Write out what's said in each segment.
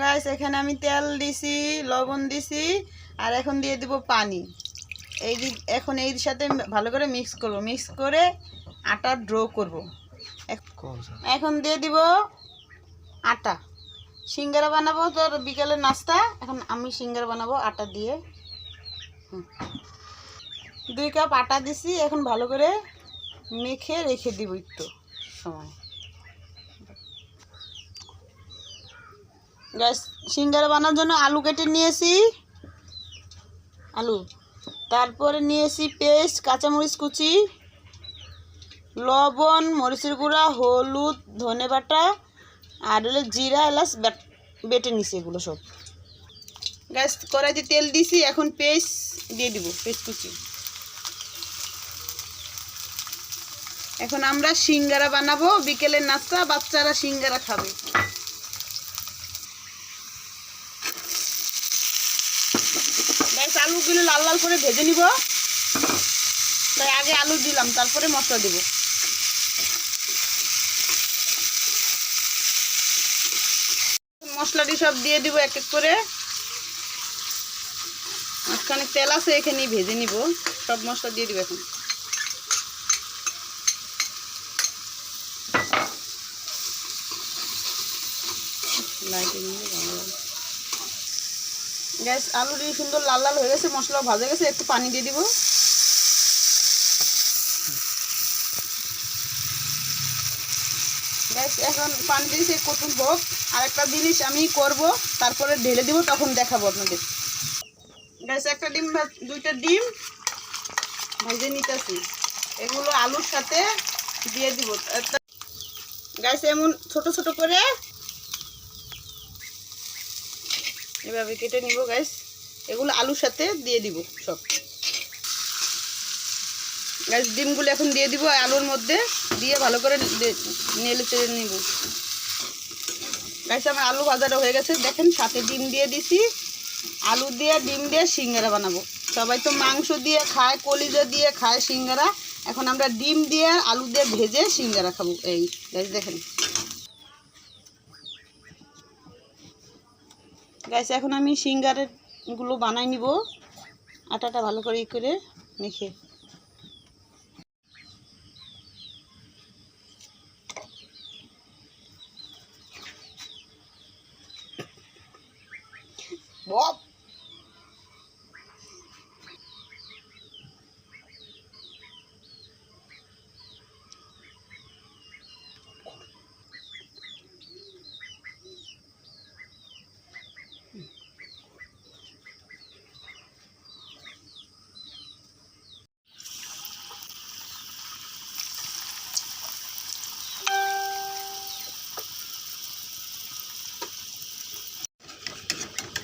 Guys এখানে আমি তেল দিছি, লবণ দিছি, আর এখন দিয়ে দিব পানি। এই এখন এর সাথে ভালো করে মিক্স করব। মিক্স করে আটা ড্র করব। এখন দিয়ে দিব আটা। সিঙ্গারা বানাবো তোর বিকেলের নাস্তা। এখন আমি সিঙ্গারা বানাবো আটা দিয়ে। দুই কাপ আটা দিছি, এখন ভালো করে মেখে রেখে দিব একটু সময়। গ্যাস সিঙ্গারা বানানোর জন্য আলু কেটে নিয়েছি। আলু। তারপরে নিয়েছি পেস্ট, কাঁচামরিচ কুচি, লবণ, মরিচের গুঁড়া, হলুদ, ধনে বাটা, আর হলো জিরা, এলাচ বাট- নিছি এগুলো সব। গ্যাস কড়াইতে তেল দিছি, এখন পেস্ট দিয়ে দিব, পেস্ট কুচি। এখন আমরা সিঙ্গারা বানাবো, বিকেলের নাস্তা, বাচ্চারা সিঙ্গারা খাবে। আলুগুলো লাল লাল করে ভেজে নিব। তাই আগে আলু দিলাম, তারপরে মশলা দেব। মশলাটি সব দিয়ে দিব এক এক করে। মাঝখানে তেল আছে, এখানে ভেজে নিব। সব মশলা দিয়ে দিব এখন। লাইটে ভালো গ্যাস আলুটি সুন্দর লাল লাল হয়ে গেছে মশলা ভাজা গেছে, একটু পানি দিয়ে দিব। গ্যাস এখন পানি দিয়েছি কটুন হোক আর একটা জিনিস আমি করব, তারপরে ঢেলে দিব, তখন দেখাবো আপনাদের। গ্যাস একটা ডিম দুইটা ডিম ভেজে নিতেছি। এগুলো আলুর সাথে দিয়ে দিব। গ্যাস এমন ছোট ছোট করে এভাবে কেটে নিব গাইস এগুলো আলুর সাথে দিয়ে দিব সব। গাইস ডিমগুলো এখন দিয়ে দিব আলুর মধ্যে দিয়ে ভালো করে নেড়ে চেড়ে নিব। গাইস আমার আলু ভাজাটা হয়ে গেছে। দেখেন, সাথে ডিম দিয়ে দিছি। আলু দিয়ে, ডিম দিয়ে সিঙ্গারা বানাবো। সবাই তো মাংস দিয়ে খায়, কলিজা দিয়ে খায় সিঙ্গারা। এখন আমরা ডিম দিয়ে আলু দিয়ে ভেজে সিঙ্গারা খাব। এই গাইস দেখেন। গাইস এখন আমি সিঙ্গারেরগুলো বানাই নিব। আটাটা ভালো করে ই করে মেখে। বপ!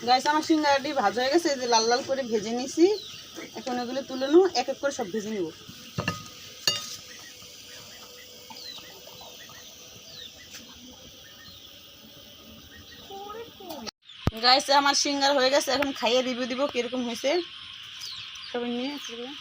গাইস আমার সিঙ্গারাটি ভাজ হয়ে গেছে, এই যে লাল লাল করে ভেজে নিছি। এখন এগুলো তুলে নেব, এক এক করে সব ভেজে নিব। গাইস আমার সিঙ্গার হয়ে গেছে, এখন খাইয়ে রিভিউ দিব কীরকম হয়েছে। সবাই নিয়ে মনে হয়।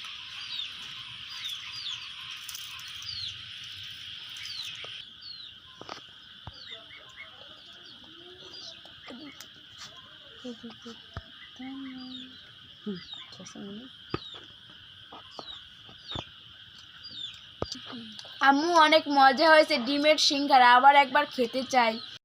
আম্মু অনেক মজা হয়েছে ডিমের সিঙ্গারা আবার একবার খেতে চাই।